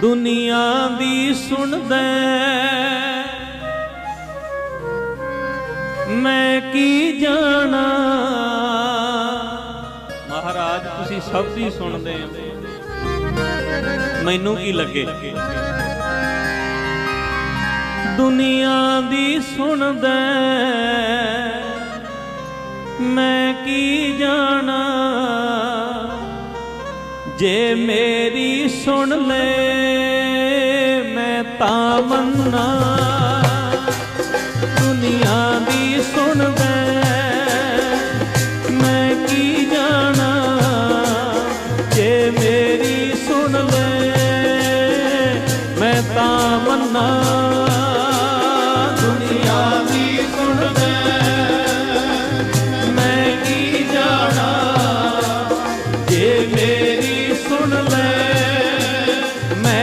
ਦੁਨੀਆ ਦੀ ਸੁਣਦਾ ਮੈਂ ਕੀ ਜਾਣਾ? ਮਹਾਰਾਜ, ਤੁਸੀਂ ਸਭ ਦੀ ਸੁਣਦੇ ਹੋ। ਮੈਨੂੰ ਕੀ ਲੱਗੇ? ਦੁਨੀਆ ਦੀ ਸੁਣਦਾ ਮੈਂ ਕੀ ਜਾਣਾ? ਜੇ ਮੇਰੀ ਸੁਣ ਲੈ, ਮੈਂ ਤਾਂ ਮੰਨਾ ਦੁਨੀਆ ਦੀ ਸੁਣਵੇ ਮੈਂ ਕੀ ਸੁਣ ਲੈ ਤਾਂ ਮੰਨਾ ਦੁਨੀਆ ਦੀ ਸੁਣਵੇ ਮੈਂ ਕੀ ਜਾਣਾ? ਜੇ ਮੇਰੀ gonna let